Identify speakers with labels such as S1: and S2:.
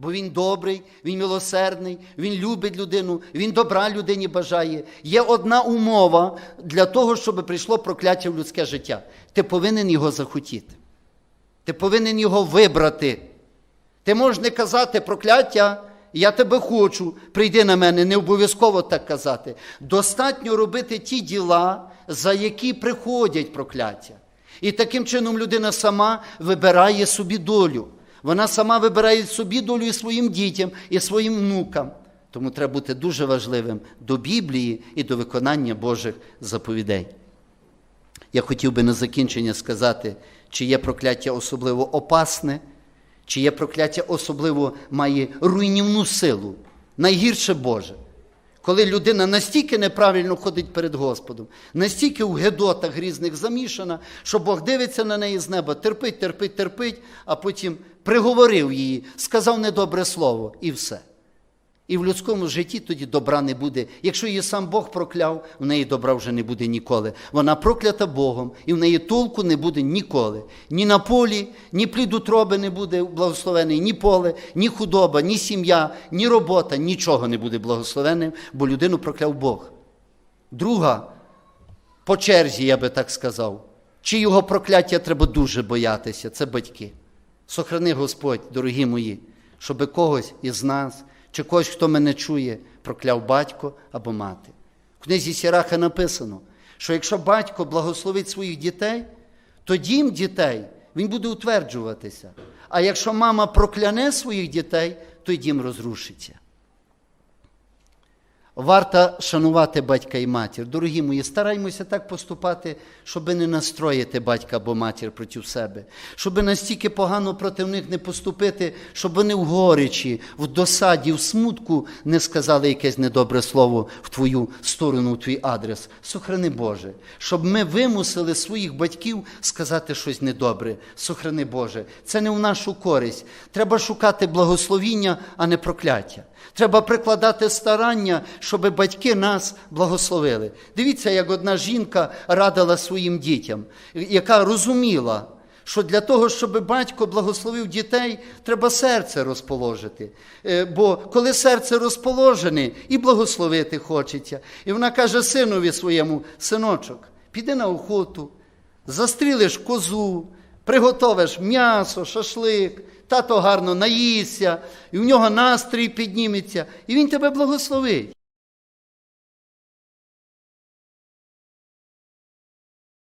S1: Бо він добрий, він милосердний, він любить людину, він добра людині бажає. Є одна умова для того, щоб прийшло прокляття в людське життя. Ти повинен його захотіти. Ти повинен його вибрати. Ти можеш не казати прокляття, я тебе хочу, прийди на мене, не обов'язково так казати. Достатньо робити ті діла, за які приходять прокляття. І таким чином людина сама вибирає собі долю. Вона сама вибирає собі долю і своїм дітям, і своїм внукам. Тому треба бути дуже важливим до Біблії і до виконання Божих заповідей. Я хотів би на закінчення сказати, чи є прокляття особливо опасне, чи є прокляття особливо має руйнівну силу, найгірше Боже. Коли людина настільки неправильно ходить перед Господом, настільки в гедотах різних замішана, що Бог дивиться на неї з неба, терпить, терпить, терпить, а потім приговорив її, сказав недобре слово і все. І в людському житті тоді добра не буде. Якщо її сам Бог прокляв, в неї добра вже не буде ніколи. Вона проклята Богом, і в неї толку не буде ніколи. Ні на полі, ні плід утроби не буде благословений, ні поле, ні худоба, ні сім'я, ні робота, нічого не буде благословеним, бо людину прокляв Бог. Друга, по черзі, я би так сказав, чи його прокляття треба дуже боятися, це батьки. Сохрани Господь, дорогі мої, щоби когось із нас, чи когось, хто мене чує, прокляв батько або мати. В книзі Сіраха написано, що якщо батько благословить своїх дітей, то дім дітей він буде утверджуватися. А якщо мама прокляне своїх дітей, то й дім розрушиться. Варто шанувати батька і матір. Дорогі мої, стараймося так поступати, щоб не настроїти батька або матір проти себе, щоб настільки погано проти них не поступити, щоб вони в горечі, в досаді, в смутку не сказали якесь недобре слово в твою сторону, в твій адрес. Сохрани Боже, щоб ми вимусили своїх батьків сказати щось недобре. Сохрани Боже, це не в нашу користь. Треба шукати благословіння, а не прокляття. Треба прикладати старання, щоб батьки нас благословили. Дивіться, як одна жінка радила своїм дітям, яка розуміла, що для того, щоб батько благословив дітей, треба серце розположити. Е, Бо коли серце розположене, і благословити хочеться. І вона каже синові своєму, синочок, піди на охоту, застрілиш козу, приготовиш м'ясо, шашлик, тато гарно наїсться, і в нього настрій підніметься, і він тебе благословить.